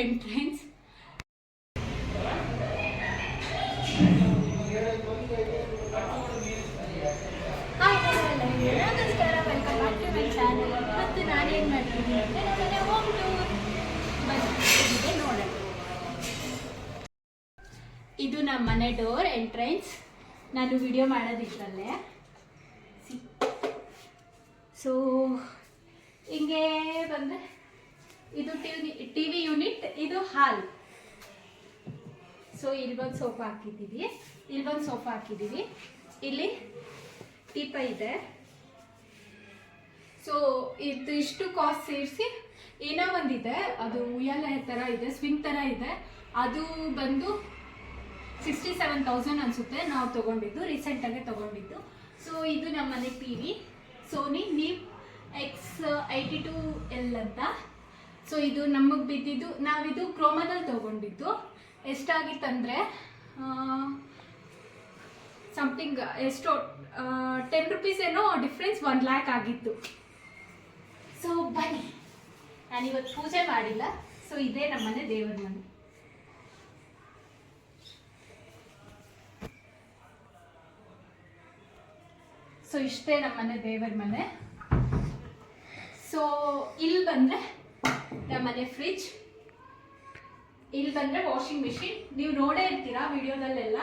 Entrance ಇದು ನಮ್ಮ ಮನೆ ಡೋರ್ ಎಂಟ್ರೆನ್ಸ್ ನಾನು ವಿಡಿಯೋ ಮಾಡೋದಿದ್ರಲ್ಲೇ. ಸೊ ಹಿಂಗೆ ಬಂದರೆ ಇದು ಟಿವಿ ಯೂನಿಟ್, ಇದು ಹಾಲ್. ಸೊ ಒಂದು ಸೋಫಾ ಹಾಕಿದ್ದೀವಿ. ಇಲ್ಲೊಂದು ಸೋಫಾ ಹಾಕಿದ್ದೀವಿ. ಇಲ್ಲಿ ಟೀಪ ಇದೆ. ಸೊ ಇದು ಇಷ್ಟು ಕಾಸ್ಟ್ ಸೇರಿಸಿ ಏನೋ ಒಂದಿದೆ. ಅದು ಉಯ್ಯಾಲೆ ಥರ ಇದೆ ಸ್ವಿಂಗ್ ಥರ ಇದೆ. ಅದು ಬಂದು ಸಿಕ್ಸ್ಟಿ ಸೆವೆನ್ ತೌಸಂಡ್ ಅನಿಸುತ್ತೆ. ನಾವು ತೊಗೊಂಡಿದ್ದು ರೀಸೆಂಟಾಗೆ ತೊಗೊಂಡಿದ್ದು. ಸೊ ಇದು ನಮ್ಮ ಮನೆ ಟಿ ವಿ. ಸೋನಿ ನೀವ್ ಎಕ್ಸ್ ಐಟಿ ಟು ಎಲ್ ಅಂತ. ಸೊ ಇದು ನಮಗೆ ಬಿದ್ದಿದ್ದು, ನಾವಿದು ಕ್ರೋಮದಲ್ಲಿ ತೊಗೊಂಡಿದ್ದು. ಎಷ್ಟಾಗಿತ್ತಂದರೆ ಸಮಥಿಂಗ್ ಎಷ್ಟು ಟೆನ್ ರುಪೀಸ್ ಏನೋ ಡಿಫ್ರೆನ್ಸ್ ಒನ್ ಲ್ಯಾಕ್ ಆಗಿತ್ತು. ಸೊ ಬನ್ನಿ. ನಾನಿವತ್ತು ಪೂಜೆ ಮಾಡಿಲ್ಲ. ಸೊ ಇದೇ ನಮ್ಮನೆ ದೇವರ ಮನೆ. ಸೊ ಇಷ್ಟೇ ನಮ್ಮನೆ ದೇವರ ಮನೆ. ಸೊ ಇಲ್ಲಿ ಬಂದರೆ ನಮ್ಮನೆ ಫ್ರಿಜ್ ಇಲ್ಲಿ ಬಂದರೆ ವಾಷಿಂಗ್ ಮಿಷಿನ್ ನೀವು ನೋಡೇ ಇರ್ತೀರಾ ವಿಡಿಯೋದಲ್ಲೆಲ್ಲ.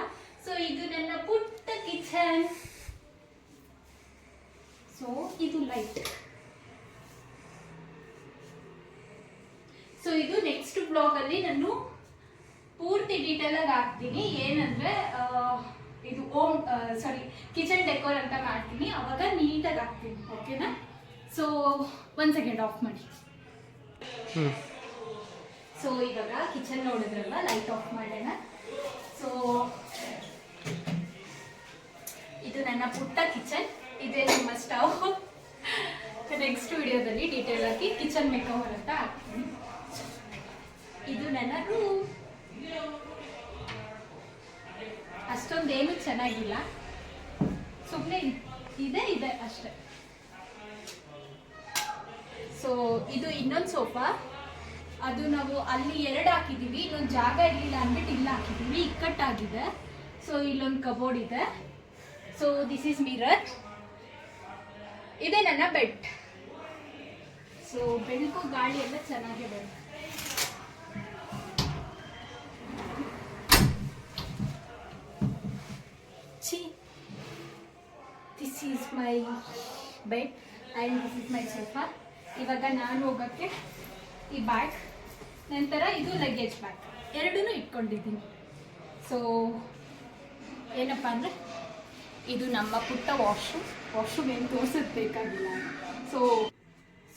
ಸೊ ಇದು ನನ್ನ ಪುಟ್ಟ ಕಿಚನ್ ಸೊ ಇದು ಲೈಟ್ ಸೊ ಇದು ನೆಕ್ಸ್ಟ್ ಬ್ಲಾಗಲ್ಲಿ ನಾನು ಪೂರ್ತಿ ಡೀಟೇಲ್ ಆಗಿ ಹಾಕ್ತೀನಿ. ಏನಂದ್ರೆ ಇದು ಓಮ್ ಸಾರಿ ಕಿಚನ್ ಡೆಕೋರ್ ಅಂತ ಮಾಡ್ತೀನಿ. ಅವಾಗ ನೀಟಾಗಿ ಹಾಕ್ತೀನಿ. ಓಕೆನಾ ಸೊ ಒನ್ ಸೆಕೆಂಡ್ ಆಫ್ ಮಾಡಿ. ಸೊ ಇವಾಗ ಕಿಚನ್ ನೋಡಿದ್ರಲ್ಲ ಲೈಟ್ ಆಫ್ ಮಾಡೋಣ. ಸೊ ಇದು ನನ್ನ ಪುಟ್ಟ ಕಿಚನ್ ಇದೇ ನಮ್ಮ ಸ್ಟವ್ ನೆಕ್ಸ್ಟ್ ವಿಡಿಯೋದಲ್ಲಿ ಡೀಟೇಲ್ ಆಗಿ ಕಿಚನ್ ಮೇಕವರ್ ಅಂತ ಹಾಕ್ತೀನಿ. ಇದು ನನ್ನ ರೂಮ್ ಅಷ್ಟೊಂದೇನು ಚೆನ್ನಾಗಿಲ್ಲ. ಸುಮ್ಮನೆ ಇದೆ ಇದೆ ಅಷ್ಟೆ. ಸೊ ಇದು ಇನ್ನೊಂದು ಸೋಫಾ. ಅದು ನಾವು ಅಲ್ಲಿ ಎರಡು ಹಾಕಿದ್ದೀವಿ. ಇನ್ನೊಂದು ಜಾಗ ಇರಲಿಲ್ಲ ಅಂದ್ಬಿಟ್ಟು ಇಲ್ಲ ಹಾಕಿದ್ದೀವಿ. ಇಕ್ಕಟ್ಟಾಗಿದೆ. ಸೊ ಇಲ್ಲೊಂದು ಕಬೋರ್ಡ್ ಇದೆ. ಸೊ ದಿಸ್ ಈಸ್ ಮಿರರ್ ಇದೆ ನನ್ನ ಬೆಡ್ ಸೊ ಬೆಳಕು, ಗಾಳಿ ಎಲ್ಲ ಚೆನ್ನಾಗಿ ಬರುತ್ತೆ. This is my bed and this is my sofa ಇವಾಗ ನಾನು ಹೋಗೋಕ್ಕೆ ಈ ಬ್ಯಾಗ್ ನಂತರ ಇದು ಲಗೇಜ್ ಬ್ಯಾಗ್ ಎರಡೂ ಇಟ್ಕೊಂಡಿದ್ದೀನಿ. ಸೊ ಏನಪ್ಪ ಅಂದರೆ, ಇದು ನಮ್ಮ ಪುಟ್ಟ ವಾಶ್ರೂಮ್ ವಾಶ್ರೂಮ್ ಏನು ತೋರಿಸೋದು ಬೇಕಾಗಿಲ್ಲ. ಸೊ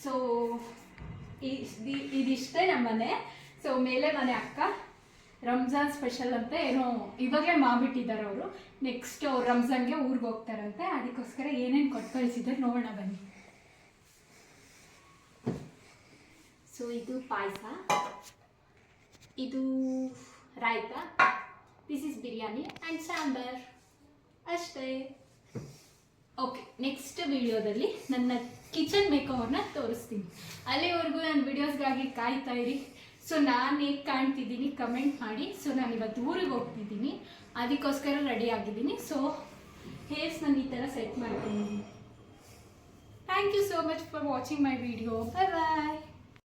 ಸೊ ಇದಿಷ್ಟೇ ನಮ್ಮ ಮನೆ. ಸೊ ಮೇಲೆ ಮನೆ ಅಕ್ಕ, ರಂಜಾನ್ ಸ್ಪೆಷಲ್ ಅಂತ ಏನೋ ಇವಾಗಲೇ ಮಾಡಿಬಿಟ್ಟಿದ್ದಾರೆ ಅವರು. ನೆಕ್ಸ್ಟ್ ರಂಜಾನ್ಗೆ ಊರಿಗೆ ಹೋಗ್ತಾರಂತೆ. ಅದಕ್ಕೋಸ್ಕರ ಏನೇನು ಕೊಟ್ಟು ಕಳಿಸಿದ್ದಾರೆ ನೋಡೋಣ ಬನ್ನಿ. ಸೊ ಇದು ಪಾಯಸ. ಇದು raita. This is biryani and sambar. ಅಷ್ಟೇ. ಓಕೆ ನೆಕ್ಸ್ಟ್ ವಿಡಿಯೋದಲ್ಲಿ ನನ್ನ ಕಿಚನ್ ಮೇಕೋವರ್ನ ತೋರಿಸ್ತೀನಿ. ಅಲ್ಲಿವರೆಗೂ ನನ್ನ ವಿಡಿಯೋಸ್ಗಾಗಿ ಕಾಯ್ತಾ ಇರಿ. ಸೊ ನಾನು ಹೇಗೆ ಕಾಣ್ತಿದ್ದೀನಿ ಕಮೆಂಟ್ ಮಾಡಿ. ಸೊ ನಾನು ಇವತ್ತು ಊರಿಗೆ ಹೋಗ್ತಿದ್ದೀನಿ. ಅದಕ್ಕೋಸ್ಕರ ರೆಡಿ ಆಗಿದ್ದೀನಿ. ಸೊ ಹೇರ್ಸ್ ನಾನು ಈ ಥರ ಸೆಟ್ ಮಾಡ್ತೀನಿ. Thank you so much for watching my video bye bye